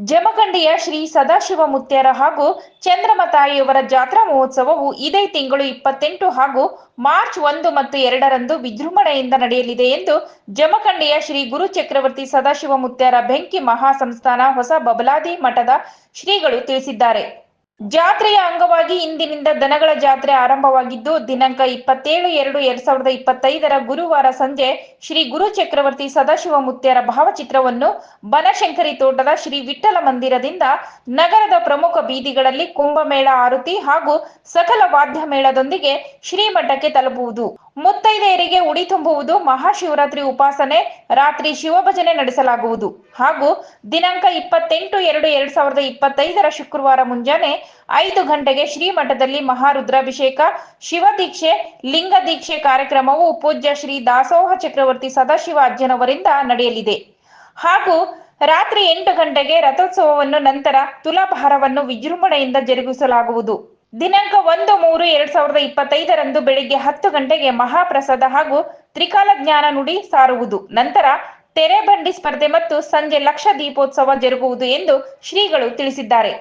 ಜಮಖಂಡಿಯ ಶ್ರೀ ಸದಾಶಿವ ಮುತ್ಯರ ಹಾಗೂ ಚಂದ್ರಮ ತಾಯಿಯವರ ಜಾತ್ರಾ ಮಹೋತ್ಸವವು ಇದೇ ತಿಂಗಳು ಇಪ್ಪತ್ತೆಂಟು ಹಾಗೂ ಮಾರ್ಚ್ ಒಂದು ಮತ್ತು ಎರಡರಂದು ವಿಜೃಂಭಣೆಯಿಂದ ನಡೆಯಲಿದೆ ಎಂದು ಜಮಖಂಡಿಯ ಶ್ರೀ ಗುರು ಚಕ್ರವರ್ತಿ ಸದಾಶಿವ ಮುತ್ಯರ ಬೆಂಕಿ ಮಹಾಸಂಸ್ಥಾನ ಹೊಸ ಬಬಲಾದಿ ಮಠದ ಶ್ರೀಗಳು ತಿಳಿಸಿದ್ದಾರೆ. ಜಾತ್ರೆಯ ಅಂಗವಾಗಿ ಇಂದಿನಿಂದ ದನಗಳ ಜಾತ್ರೆ ಆರಂಭವಾಗಿದ್ದು, ದಿನಾಂಕ ಇಪ್ಪತ್ತೇಳು ಎರಡು ಎರಡ್ ಸಾವಿರದ ಇಪ್ಪತ್ತೈದರ ಗುರುವಾರ ಸಂಜೆ ಶ್ರೀ ಗುರು ಚಕ್ರವರ್ತಿ ಸದಾಶಿವ ಮುತ್ಯರ ಭಾವಚಿತ್ರವನ್ನು ಬನಶಂಕರಿ ತೋಟದ ಶ್ರೀ ವಿಠಲ ಮಂದಿರದಿಂದ ನಗರದ ಪ್ರಮುಖ ಬೀದಿಗಳಲ್ಲಿ ಕುಂಭಮೇಳ ಆರತಿ ಹಾಗೂ ಸಕಲ ವಾದ್ಯ ಮೇಳದೊಂದಿಗೆ ಶ್ರೀಮಠಕ್ಕೆ ತಲುಪುವುದು. ಮುತ್ತೈದೆಯರಿಗೆ ಉಡಿ ತುಂಬುವುದು ಮಹಾಶಿವರಾತ್ರಿ ಉಪಾಸನೆ. ರಾತ್ರಿ ಶಿವಭಜನೆ ನಡೆಸಲಾಗುವುದು. ಹಾಗೂ ದಿನಾಂಕ ಇಪ್ಪತ್ತೆಂಟು ಎರಡು ಎರಡ್ ಸಾವಿರದ ಇಪ್ಪತ್ತೈದರ ಶುಕ್ರವಾರ ಮುಂಜಾನೆ ಐದು ಗಂಟೆಗೆ ಶ್ರೀಮಠದಲ್ಲಿ ಮಹಾರುದ್ರಾಭಿಷೇಕ ಶಿವದೀಕ್ಷೆ ಲಿಂಗ ದೀಕ್ಷೆ ಕಾರ್ಯಕ್ರಮವು ಪೂಜ್ಯ ಶ್ರೀ ದಾಸೋಹ ಚಕ್ರವರ್ತಿ ಸದಾಶಿವ ಅಜ್ಜನವರಿಂದ ನಡೆಯಲಿದೆ. ಹಾಗೂ ರಾತ್ರಿ ಎಂಟು ಗಂಟೆಗೆ ರಥೋತ್ಸವವನ್ನು ನಂತರ ತುಲಾಭಾರವನ್ನು ವಿಜೃಂಭಣೆಯಿಂದ ಜರುಗಿಸಲಾಗುವುದು. ದಿನಾಂಕ ಒಂದು ಮೂರು ಎರಡ್ ಸಾವಿರದ ಇಪ್ಪತ್ತೈದರಂದು ಬೆಳಿಗ್ಗೆ ಹತ್ತು ಗಂಟೆಗೆ ಮಹಾಪ್ರಸಾದ ಹಾಗೂ ತ್ರಿಕಾಲ ಜ್ಞಾನ ನುಡಿ ಸಾರುವುದು. ನಂತರ ತೆರೆ ಬಂಡಿ ಸ್ಪರ್ಧೆ ಮತ್ತು ಸಂಜೆ ಲಕ್ಷ ದೀಪೋತ್ಸವ ಜರುಗುವುದು ಎಂದು ಶ್ರೀಗಳು ತಿಳಿಸಿದ್ದಾರೆ.